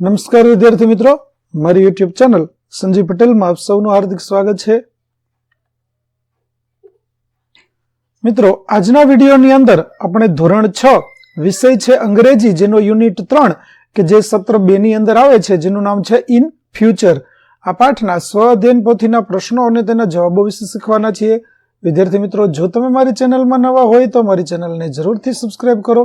નમસ્કાર વિદ્યાર્થી મિત્રો. મારી યુટ્યુબ ચેનલ સંજીવ પટેલમાં આપ સૌનું હાર્દિક સ્વાગત છે. મિત્રો, આજના વિડીયોની અંદર આપણે ધોરણ છ વિષય છે અંગ્રેજી, જેનો યુનિટ ત્રણ કે જે સત્ર બે ની અંદર આવે છે, જેનું નામ છે ઇન ફ્યુચર. આ પાઠના સ્વ અધ્યયન પોથીના પ્રશ્નો અને તેના જવાબો વિશે શીખવાના છીએ. વિદ્યાર્થી મિત્રો, જો તમે મારી ચેનલમાં નવા હોય તો મારી ચેનલને જરૂરથી સબસ્ક્રાઇબ કરો.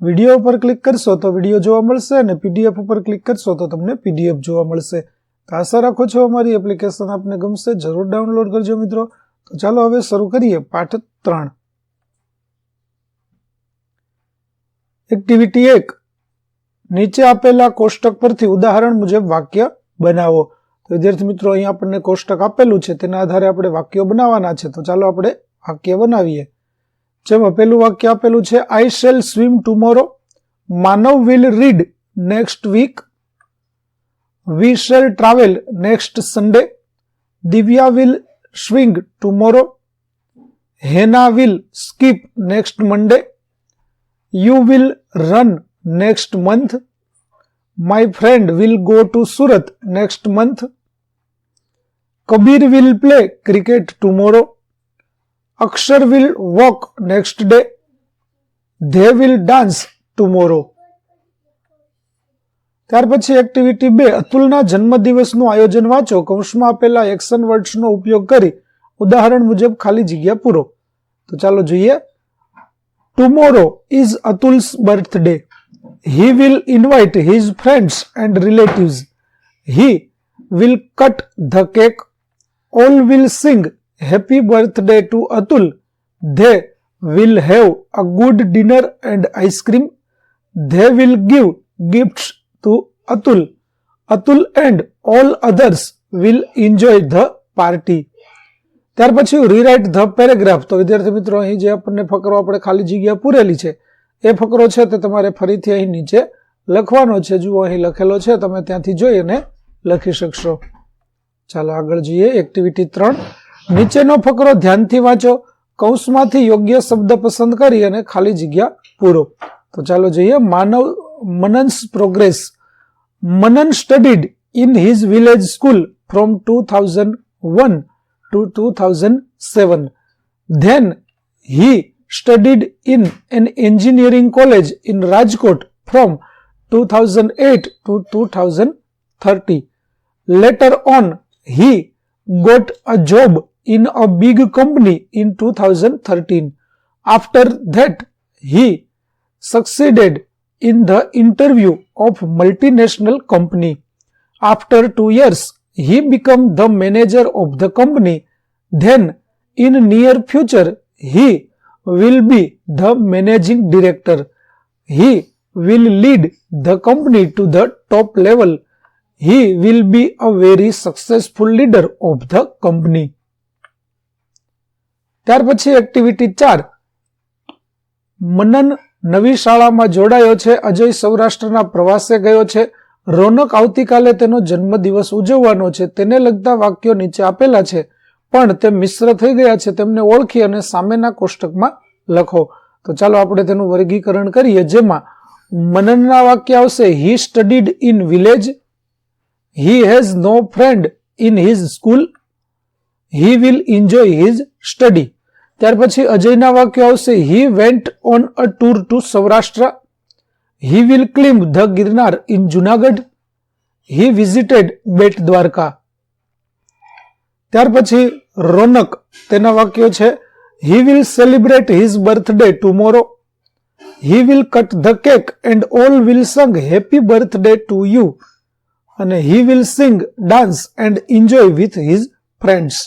વીડિયો ઉપર ક્લિક કરશો તો વીડિયો જોવા મળશે અને પીડીએફ ઉપર ક્લિક કરશો તો તમને પીડીએફ જોવા મળશે. તો આશા રાખો છો અમારી એપ્લિકેશન આપને ગમશે, જરૂર ડાઉનલોડ કરજો મિત્રો. તો ચાલો હવે શરૂ કરીએ પાઠ ત્રણ. એક્ટિવિટી એક. નીચે આપેલા કોષ્ટક પરથી ઉદાહરણ મુજબ વાક્ય બનાવો. તો વિદ્યાર્થી મિત્રો અહીં આપણને કોષ્ટક આપેલું છે, તેના આધારે આપણે વાક્યો બનાવવાના છે. તો ચાલો આપણે વાક્ય બનાવીએ. જેમાં પેલું વાક્ય આપેલું છે I shall swim tomorrow Manav will read next week we shall travel next Sunday Divya will swing tomorrow Hena will skip next Monday you will run next month my friend will go to Surat next month Kabir will play cricket tomorrow Akshar will walk next day they will dance tomorrow ત્યાર પછી activity બે. અતુલના જન્મદિવસનું આયોજન વાંચો. કૌંસમાં આપેલા action વર્ડ્સનો ઉપયોગ કરી ઉદાહરણ મુજબ ખાલી જગ્યા પૂરો. તો ચાલો જોઈએ. Tomorrow is Atul's birthday he will invite his friends and relatives he will cut the cake all will sing happy birthday to Atul. They will have a good dinner and ice cream. They will give gifts to Atul. Atul and all others will the party. ત્યાર પછી rewrite the paragraph તો વિદ્યાર્થી મિત્રો અહીં જે આપણને ફકરો આપણે ખાલી જગ્યા પૂરેલી છે એ ફકરો છે તે તમારે ફરીથી અહીં નીચે લખવાનો છે જુઓ અહીં લખેલો છે તમે ત્યાંથી જોઈ અને લખી શકશો ચાલો આગળ જોઈએ એક્ટિવિટી ત્રણ નીચેનો ફકરો ધ્યાનથી વાંચો, કૌંસમાંથી યોગ્ય શબ્દ પસંદ કરી અને ખાલી જગ્યા પૂરો. તો ચાલો જોઈએ. Manav Manan's progress. Manan studied in his village school from two thousand one to two thousand seven. Then he studied in an engineering college in Rajkot from two thousand eight to two thousand thirty. Later on he got a job in a big company in 2013. After that, he succeeded in the interview of multinational company. After two years, he became the manager of the company. Then, in near future, he will be the managing director. He will lead the company to the top level. he will be a very successful leader of the company. ત્યાર પછી activity ચાર. મનન નવી શાળામાં જોડાયો છે. અજય સૌરાષ્ટ્રના પ્રવાસે ગયો છે. રોનક આવતીકાલે તેનો જન્મદિવસ ઉજવવાનો છે. તેને લગતા વાક્યો નીચે આપેલા છે. પણ તે મિશ્ર થઈ ગયા છે. તેમને ઓળખી અને સામેના કોષ્ટકમાં લખો. તો ચાલો આપણે તેનું વર્ગીકરણ કરીએ. જેમાં મનનના વાક્ય આવશે. He studied in village he has no friend in his school. He will enjoy his study ત્યાર પછી અજયના વાક્યો આવશે he went on a tour to Saurashtra he will climb the Girnar in Junagadh he visited Bet Dwarka ત્યાર પછી રોનક તેના વાક્યો છે he will celebrate his birthday tomorrow he will cut the cake and all will sing happy birthday to you અને he will sing dance and enjoy with his friends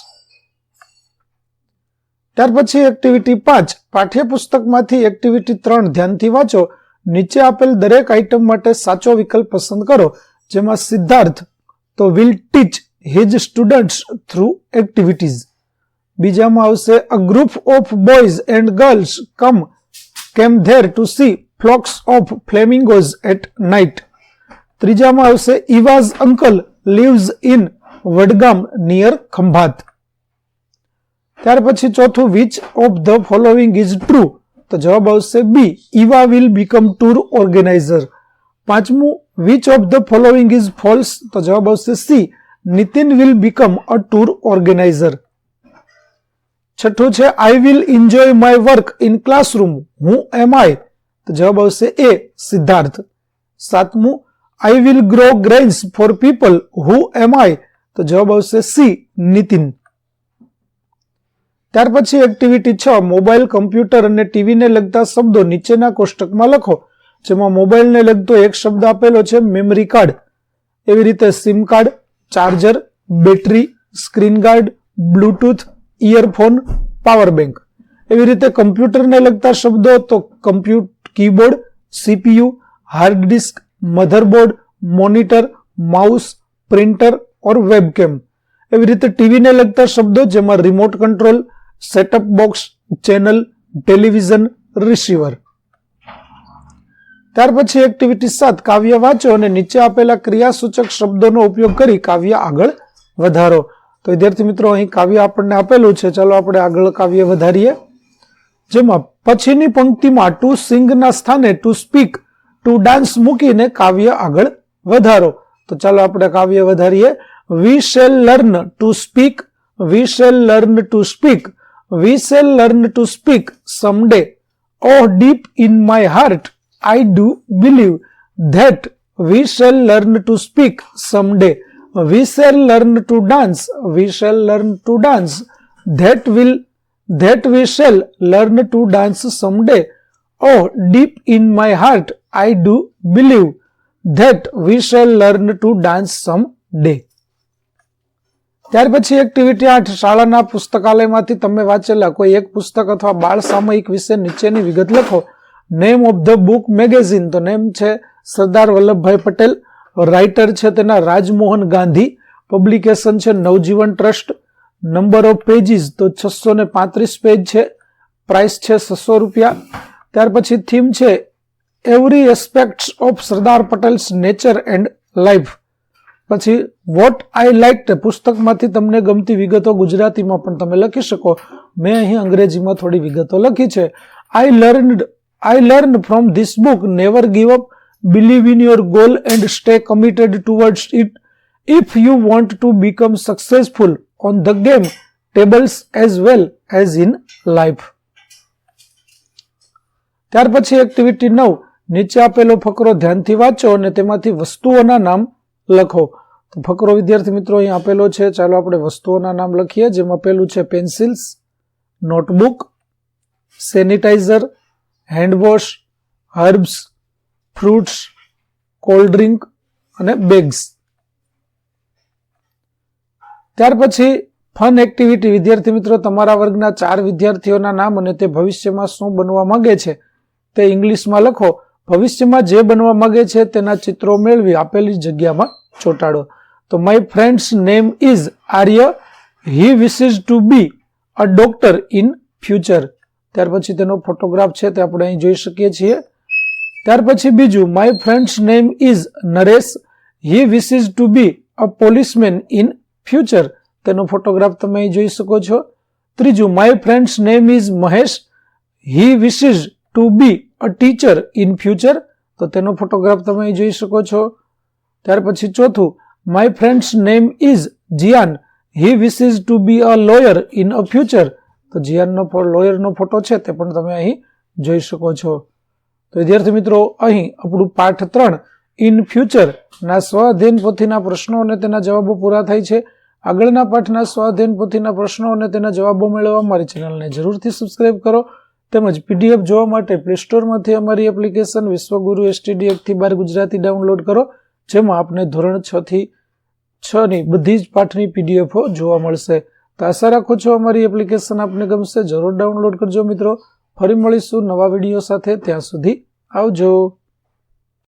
ત્યાર પછી activity પાંચ. પાઠ્યપુસ્તકમાંથી activity ત્રણ. ધ્યાનથી વાંચો. નીચે આપેલ દરેક આઇટમ માટે સાચો વિકલ્પ પસંદ કરો, જેમાં સિદ્ધાર્થ, તો will teach his students through activities બીજામાં આવશે a group of boys and girls come came there to see flocks of flamingos at night ત્રીજામાં આવશે Eva's uncle lives in Vadgam near Khambhat ત્યાર પછી ચોથું which of the following is true તો જવાબ આવશે B Eva will become tour organiser પાંચમું which of the following is false તો જવાબ આવશે C Nitin will become a tour organiser છઠ્ઠું છે I will enjoy my work in classroom who am I તો જવાબ આવશે એ સિદ્ધાર્થ. સાતમું I will grow grains for people who am I તો જવાબ આવશે સી નીતિન ત્યાર પછી એક્ટિવિટી છ મોબાઈલ કમ્પ્યુટર અને ટીવીને લગતા શબ્દો નીચેના કોષ્ટકમાં લખો, જેમાં મોબાઈલને લગતો એક શબ્દ આપેલો છે મેમરી કાર્ડ એવી રીતે SIM card charger battery screen guard bluetooth earphone power bank એવી રીતે કમ્પ્યુટરને લગતા શબ્દો તો computer keyboard C P U hard disk motherboard monitor mouse printer or webcam એવી રીતે ટીવીને લગતા શબ્દો જેમાં remote control setup box, channel, television, receiver. ત્યાર પછી એક્ટિવિટી સાત, કાવ્ય વાંચો અને નીચે આપેલા ક્રિયાસૂચક શબ્દોનો ઉપયોગ કરી કાવ્ય આગળ વધારો. તો વિદ્યાર્થી મિત્રો, અહીં કાવ્ય આપણને આપેલું છે. ચાલો આપણે આગળ કાવ્ય વધારીએ. જેમાં પછીની પંક્તિમાં ટુ સિંગના સ્થાને ટુ સ્પીક ટુ ડાન્સ મૂકીને કાવ્ય આગળ વધારો. તો ચાલો આપણે કાવ્ય વધારીએ. We shall learn to speak we shall learn to speak we shall learn to speak someday. Oh, deep in my heart, I do believe that we shall learn to speak someday. We shall learn to dance. We shall learn to dance. That will, that we shall learn to dance someday. Oh, deep in my heart, I do believe that we shall learn to dance someday. ત્યાર પછી activity આઠ શાળાના પુસ્તકાલયમાંથી તમે વાંચેલા કોઈ એક પુસ્તક અથવા બાળ સામયિક વિશે નીચેની વિગત લખો. Name of the book magazine તો નેમ છે સરદાર વલ્લભભાઈ પટેલ. રાઇટર છે તેના રાજમોહન ગાંધી. પબ્લિકેશન છે Navjivan trust. Number of pages તો છસો ને પાંત્રીસ પેજ છે. પ્રાઇસ છે છસો રૂપિયા. ત્યાર પછી થીમ છે every aspects of Sardar Patel's nature and life પછી વોટ આઈ લાઇક પુસ્તકમાંથી તમને ગમતી વિગતો ગુજરાતીમાં પણ તમે લખી શકો. મેં અહીં અંગ્રેજીમાં થોડી વિગતો લખી છે. I learned I learn from this book never give up believe in your goal and stay committed towards it if you want to become successful on the game tables as well as in life ત્યાર પછી activity નવ. નીચે આપેલો ફકરો ધ્યાનથી વાંચો અને તેમાંથી વસ્તુઓના નામ લખો. તો ફકરો વિદ્યાર્થી મિત્રો અહીં આપેલો છે. ચાલો આપણે વસ્તુઓના નામ લખીએ. જેમાં પેલું છે pencils, notebook, sanitiser, handwash, herbs, fruits, cold drink અને બેગ્સ. ત્યાર પછી ફન એક્ટિવિટી. વિદ્યાર્થી મિત્રો, તમારા વર્ગના ચાર વિદ્યાર્થીઓના નામ અને તે ભવિષ્યમાં શું બનવા માંગે છે તે ઇંગ્લિશમાં લખો. ભવિષ્યમાં જે બનવા માગે છે તેના ચિત્રો મેળવી આપેલી જગ્યામાં ચોંટાડો. તો my friend's name is Arya he wishes to be a doctor in future ત્યાર પછી તેનો ફોટોગ્રાફ છે તે આપણે અહીં જોઈ શકીએ છીએ. ત્યાર પછી બીજું my friend's name is Naresh he wishes to be a policeman in future તેનો ફોટોગ્રાફ તમે અહીં જોઈ શકો છો. ત્રીજું my friend's name is Mahesh he wishes to be a teacher in future તો તેનો ફોટોગ્રાફ તમે જોઈ શકો છો. ત્યાર પછી ચોથું my friend's name is Jiyan he wishes to be a lawyer in a future તો જિયાનનો લોયરનો ફોટો છે, તે પણ તમે અહીં જોઈ શકો છો. તો વિદ્યાર્થી મિત્રો, અહીં આપણું પાઠ ત્રણ ઇન ફ્યુચર ના સ્વાધ્યન પોથીના પ્રશ્નો અને તેના જવાબો પૂરા થાય છે. આગળના પાઠના સ્વાધ્યન પોથીના પ્રશ્નો અને તેના જવાબો મેળવવા મારી ચેનલને જરૂરથી સબસ્ક્રાઇબ કરો. તેમજ પીડીએફ જોવા માટે પ્લે સ્ટોરમાંથી અમારી એપ્લિકેશન વિશ્વગુરુ એસટીડીએફથી બાર ગુજરાતી ડાઉનલોડ કરો, જેમાં આપને ધોરણ છ થી છ બધી જ પાઠની પીડીએફો જોવા મળશે. તો આશા રાખું છું અમારી એપ્લિકેશન આપને ગમશે. જરૂર ડાઉનલોડ કરજો મિત્રો. ફરી મળીશું નવા વીડિયો સાથે. ત્યાં સુધી આવજો.